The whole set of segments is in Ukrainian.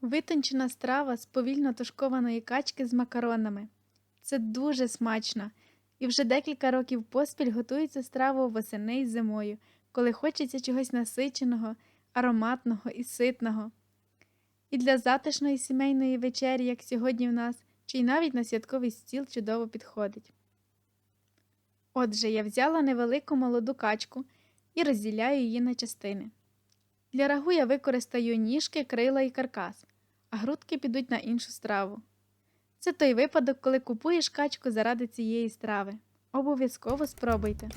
Витончена страва з повільно тушкованої качки з макаронами. Це дуже смачно. І вже декілька років поспіль готується страву восени й зимою, коли хочеться чогось насиченого, ароматного і ситного. І для затишної сімейної вечері, як сьогодні в нас, чи й навіть на святковий стіл чудово підходить. Отже, я взяла невелику молоду качку і розділяю її на частини. Для рагу я використаю ніжки, крила і каркас, а грудки підуть на іншу страву. Це той випадок, коли купуєш качку заради цієї страви. Обов'язково спробуйте.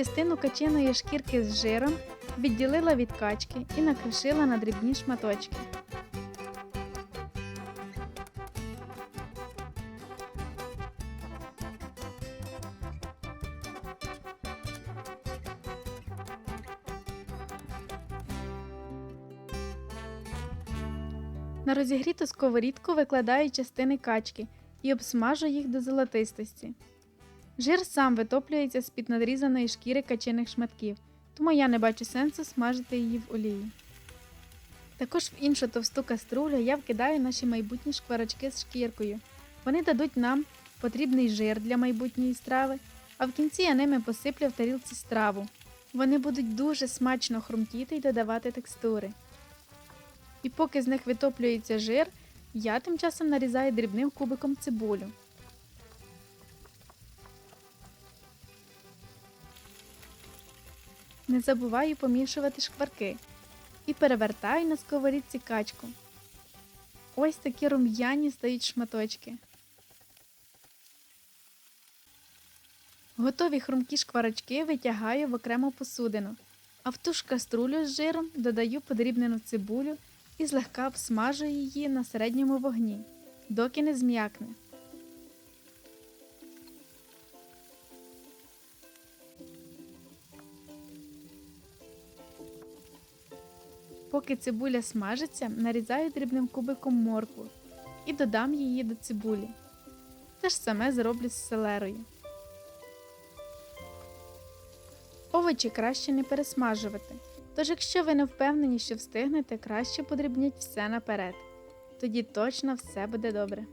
Частину качиної шкірки з жиром відділила від качки і накришила на дрібні шматочки. На розігріту сковорідку викладаю частини качки і обсмажу їх до золотистості. Жир сам витоплюється з-під надрізаної шкіри качиних шматків, тому я не бачу сенсу смажити її в олії. Також в іншу товсту каструлю я вкидаю наші майбутні шкварочки з шкіркою. Вони дадуть нам потрібний жир для майбутньої страви, а в кінці я ними посиплю в тарілці страву. Вони будуть дуже смачно хрумтіти і додавати текстури. І поки з них витоплюється жир, я тим часом нарізаю дрібним кубиком цибулю. Не забуваю помішувати шкварки і перевертаю на сковорідці качку. Ось такі рум'яні стають шматочки. Готові хрумкі шкварочки витягаю в окрему посудину, а в ту ж каструлю з жиром додаю подрібнену цибулю і злегка обсмажую її на середньому вогні, доки не зм'якне. Поки цибуля смажиться, нарізаю дрібним кубиком моркву і додам її до цибулі. Те ж саме зроблю з селерою. Овочі краще не пересмажувати. Тож, якщо ви не впевнені, що встигнете, краще подрібніть все наперед. Тоді точно все буде добре.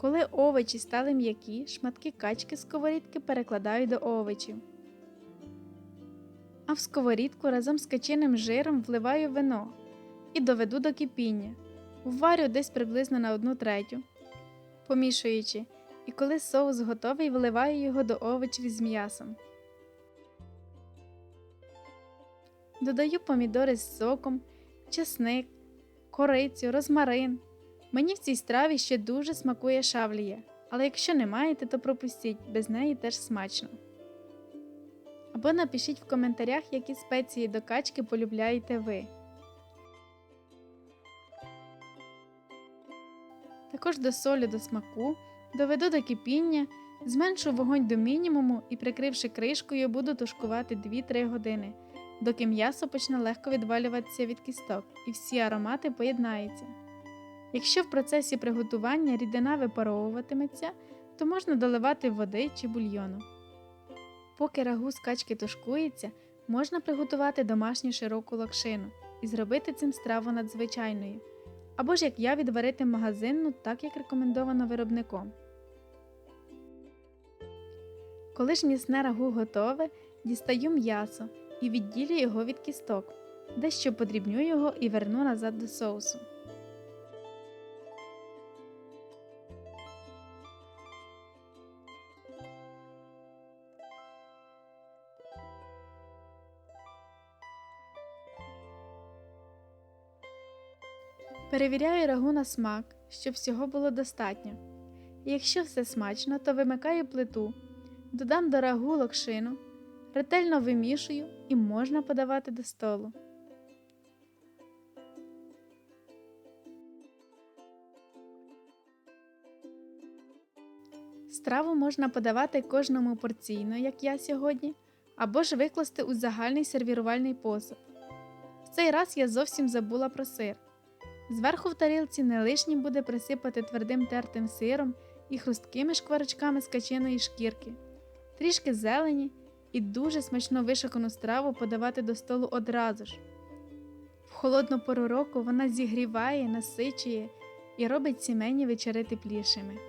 Коли овочі стали м'які, шматки качки з сковорідки перекладаю до овочів. А в сковорідку разом з качиним жиром вливаю вино і доведу до кипіння. Вварю десь приблизно на одну третю, помішуючи, і коли соус готовий, вливаю його до овочів з м'ясом. Додаю помідори з соком, чесник, корицю, розмарин. Мені в цій страві ще дуже смакує шавлія, але якщо не маєте, то пропустіть, без неї теж смачно. Або напишіть в коментарях, які спеції до качки полюбляєте ви. Також досолю до смаку, доведу до кипіння, зменшу вогонь до мінімуму і, прикривши кришкою, буду тушкувати 2-3 години, доки м'ясо почне легко відвалюватися від кісток і всі аромати поєднаються. Якщо в процесі приготування рідина випаровуватиметься, то можна доливати води чи бульйону. Поки рагу з качки тушкується, можна приготувати домашню широку локшину і зробити цим страву надзвичайною. Або ж як я відварити магазинну, так як рекомендовано виробником. Коли ж м'ясне рагу готове, дістаю м'ясо і відділю його від кісток, дещо подрібню його і верну назад до соусу. Перевіряю рагу на смак, щоб всього було достатньо. Якщо все смачно, то вимикаю плиту, додам до рагу локшину, ретельно вимішую і можна подавати до столу. Страву можна подавати кожному порційно, як я сьогодні, або ж викласти у загальний сервірувальний посуд. В цей раз я зовсім забула про сир. Зверху в тарілці не лишнім буде присипати твердим тертим сиром і хрусткими шкварочками з качиної шкірки, трішки зелені і дуже смачно вишикану страву подавати до столу одразу ж. В холодну пору року вона зігріває, насичує і робить сімейні вечори теплішими.